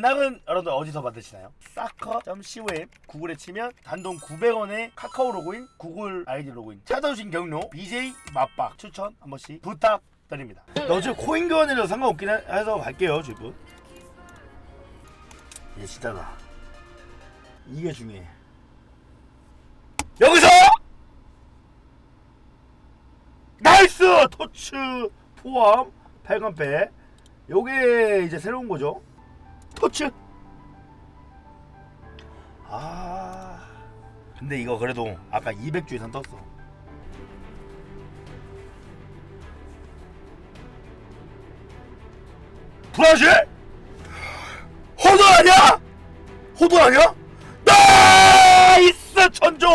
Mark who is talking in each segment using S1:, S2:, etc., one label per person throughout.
S1: 배낭은 여러분들 어디서 받으시나요? 사커.com 구글에 치면 단돈 900원에 카카오 로그인, 구글 아이디 로그인 찾아오신 경로 BJ 맛박 추천 한 번씩 부탁드립니다. 어차피 코인 교환이라도 상관없긴 해- 해서 갈게요 지금. 이게 진짜다. 이게 중요해. 여기서 나이스 토츠 포함 8간패 요게 이제 새로운 거죠 토츠? 아 근데 이거 그래도 아까 200주 이상 떴어. 브라질? 호두 아니야? 호두 아니야? 나이스 천조!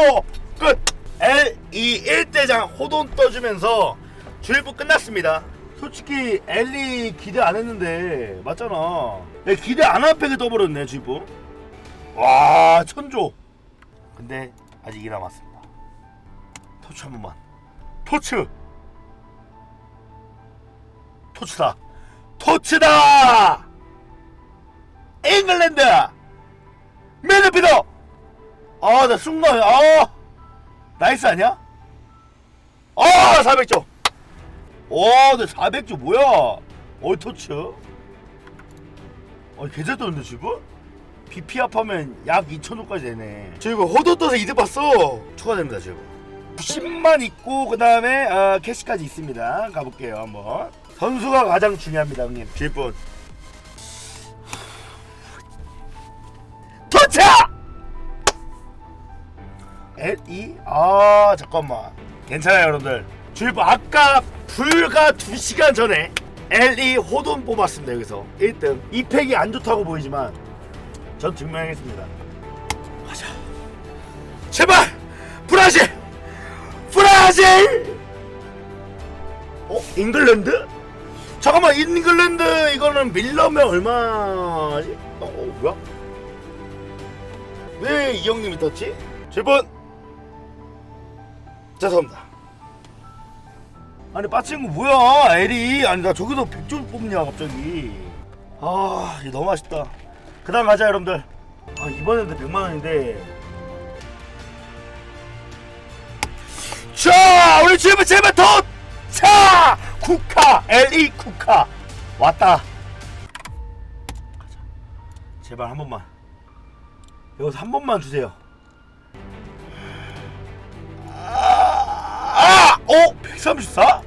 S1: 끝! L2 1대장 호돈 떠주면서 주일부 끝났습니다. 솔직히 L2 기대 안 했는데 맞잖아 야, 기대 안한 팩이 떠버렸네 주일부 와 천조. 근데 아직 이 남았습니다. 토츠 한 번만. 토츠 토츠다. 토츠다! 잉글랜드! 미드피더! 아나 순간 아! 나이스 아니야? 아 400조. 와 근데 400조 뭐야? 어이 토 츠어 개잘 떠는데 지금? BP 합하면 약 2천호까지 되네. 지금 호도 떠서 이득 봤어. 추가됩니다 지금. 10만 있고 그 다음에 어, 캐시까지 있습니다. 가볼게요 한번. 선수가 가장 중요합니다 형님. 질분. 도착! L2? 아 잠깐만. 괜찮아요 여러분들. 주일부 아까 불과 2시간 전에 L2 호돈 뽑았습니다 여기서. 1등. 이 팩이 안 좋다고 보이지만 전 증명하겠습니다. 가자. 제발! 브라질! 브라질! 어? 잉글랜드? 잠깐만 잉글랜드 이거는 밀러면 얼마지? 어, 어 뭐야? 왜 이 형님이 떴지? 7번 죄송합니다 아니 빠진 거 뭐야? 에리. 아니 나 저기서 100조 뽑냐 갑자기. 아 너무 아쉽다. 그 다음 가자 여러분들. 아 이번에도 100만원인데. 자 우리 집에 제발 더 자 쿠카 LE 쿠카 왔다. 가자. 제발 한 번만. 여기서 한 번만 주세요 어? 134?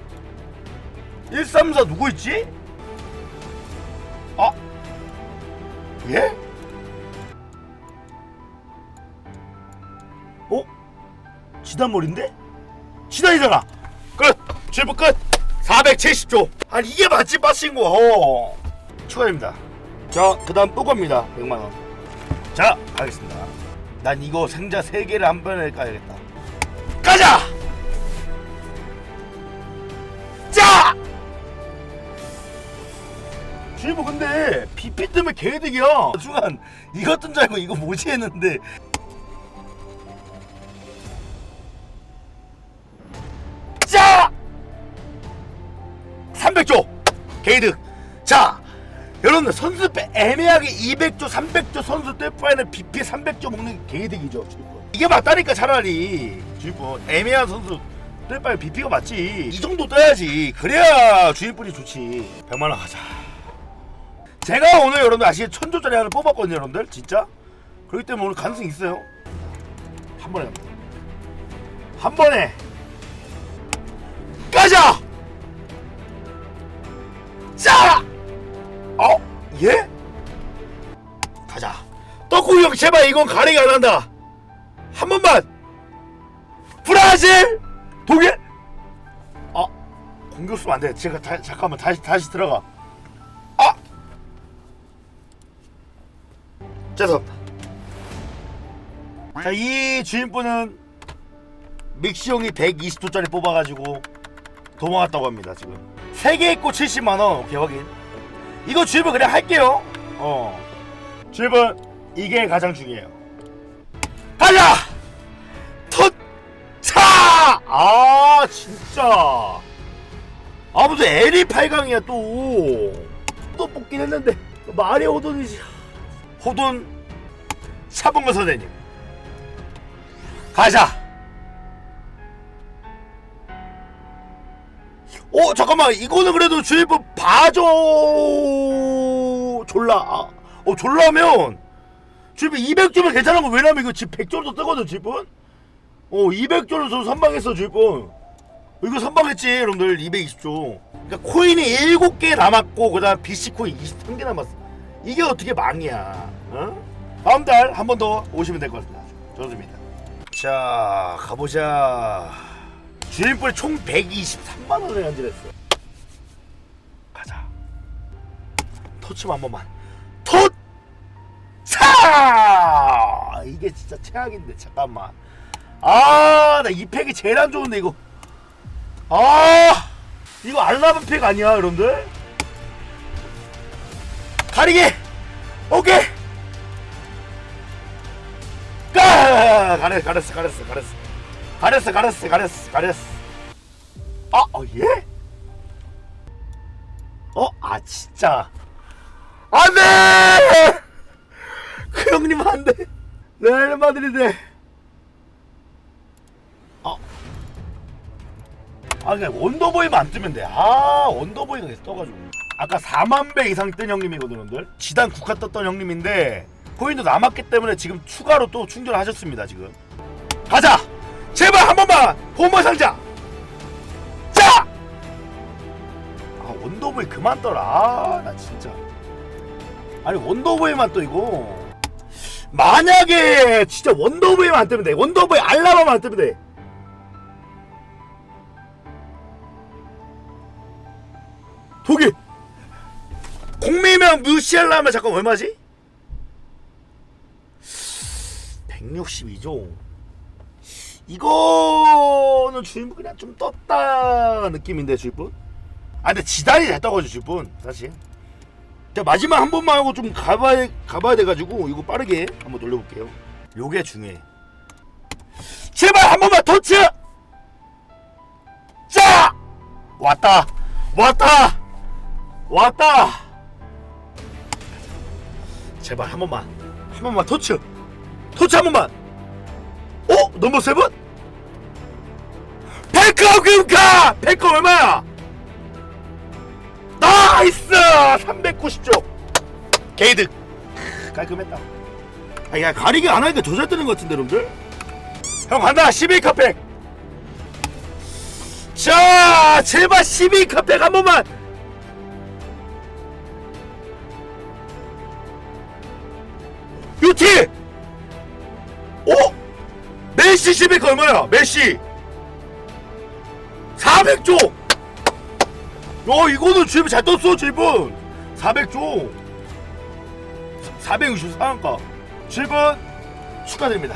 S1: 134 누구 있지? 아? 예? 어? 지단 머리인데? 지단이잖아! 끝! 질부 끝! 470조! 아니 이게 맞지 빠신 거! 어. 축하드립니다 자, 그 다음 또 갑니다 100만원 자, 가겠습니다 난 이거 생자 3개를 한 번에 까야겠다 가자! 자! 주인부 근데 PP 때문에 개이득이야. 순간 뜬줄 알고 이거 뭐지 했는데. 자! 300조 개이득 자 여러분들 선수 빼 애매하게 200조 300조 선수 뗄 바에는 BP 300조 먹는 게 개이득이죠 이게 맞다니까 차라리. 주인분 애매한 선수 뗄 바에 BP가 맞지. 이 정도 떠야지. 그래야 주인분이 좋지. 100만원 가자 제가 오늘 여러분들 아시게 천조짜리 하나 뽑았거든요 여러분들. 진짜? 그렇기 때문에 오늘 가능성 있어요. 한 번에. 갑니다 한 번에. 가자! 자! 어? 예? 가자. 떡국이 형 제발 이건 가리가 안 한다. 한 번만. 브라질! 독일? 아 공격 쓰면 안돼. 제가 다, 잠깐만 다시 다시 들어가 죄송합니다 자 이 주인분은 믹시 형이 120조짜리 뽑아가지고 도망갔다고 합니다 지금. 3개 있고 70만원 오케이 확인. 이거 주입을 그냥 할게요. 어. 주입은 이게 가장 중요해요. 가자 터차! 아 진짜. 아 무슨 L이 8강이야 또 또 뽑긴 했는데 말이 오더니 호돈 차범근 선생님. 가자. 어 잠깐만. 이거는 그래도 주입부 봐줘. 졸라. 아, 어 졸라면 주입부 200조면 괜찮은 거 왜냐면 이거 집 100조도 뜨거든 주입분 어 200조를 저 선방했어 주입분 이거 선방했지 여러분들. 220조. 그러니까 코인이 7개 남았고 그 다음 BC 코인 23개 남았어 이게 어떻게 망이야? 어? 다음 달 한 번 더 오시면 될 것 같습니다. 좋습니다. 자 가보자. 주인뿔 총 123만 원을 현질했어 가자. 토치만 한 번만. 토차 이게 진짜 최악인데 잠깐만. 아 나 이 팩이 제일 안 좋은데 이거. 아! 이거 알라밤 팩 아니야 여러분들 가리게 오케이! 가! 가렸어 가렸어 가렸어 가렸어. 가렸어 가렸어 가렸어 가렸어. 아 어, 예? 어? 아 진짜. 안돼! 그 형님 안돼. 레알 마드리드. 아아 그냥 원더보이만 안 뜨면 돼아 원더보이가 떠가지고 아까 4만 배 이상 뜬 형님이거든 여러분들. 지단 국화 떴던 형님인데 코인도 남았기 때문에 지금 추가로 또 충전하셨습니다 지금. 가자! 제발 한 번만 보물 상자! 자! 아 원더보이 그만 떠라. 아 나 진짜. 아니 원더보이만 또 이거. 만약에 진짜 원더보이만 안 뜨면 돼. 원더보이 알라바만 안 뜨면 돼. 독일 공매명 뮤시엘라면 잠깐 얼마지? 162조 이거는 주인분 그냥 좀 떴다 느낌인데 주인분? 아 근데 지단이 잘 떠가지고 주인분 사실. 자 마지막 한 번만 하고 좀 가봐야 가봐야 돼가지고 이거 빠르게 한번 돌려볼게요. 요게 중요해. 제발 한 번만 터치! 자! 왔다! 왔다! 왔다 제발 한 번만 한 번만 터치 터치 한 번만 어? 넘버 세븐? 백커 금가! 백커 얼마야? 나이스! 390조 게이득 깔끔했다 아, 야 가리기 안 하니까 조절 뜨는 것 같은데 여러분들? 형 간다 12컵백 자 제발 12컵백 한 번만 티! 오! 메시 12컵 얼마야? 메시 400조! 야 이거는 주입 잘 떴어 주입은 400조 464원가 주입은 축하드립니다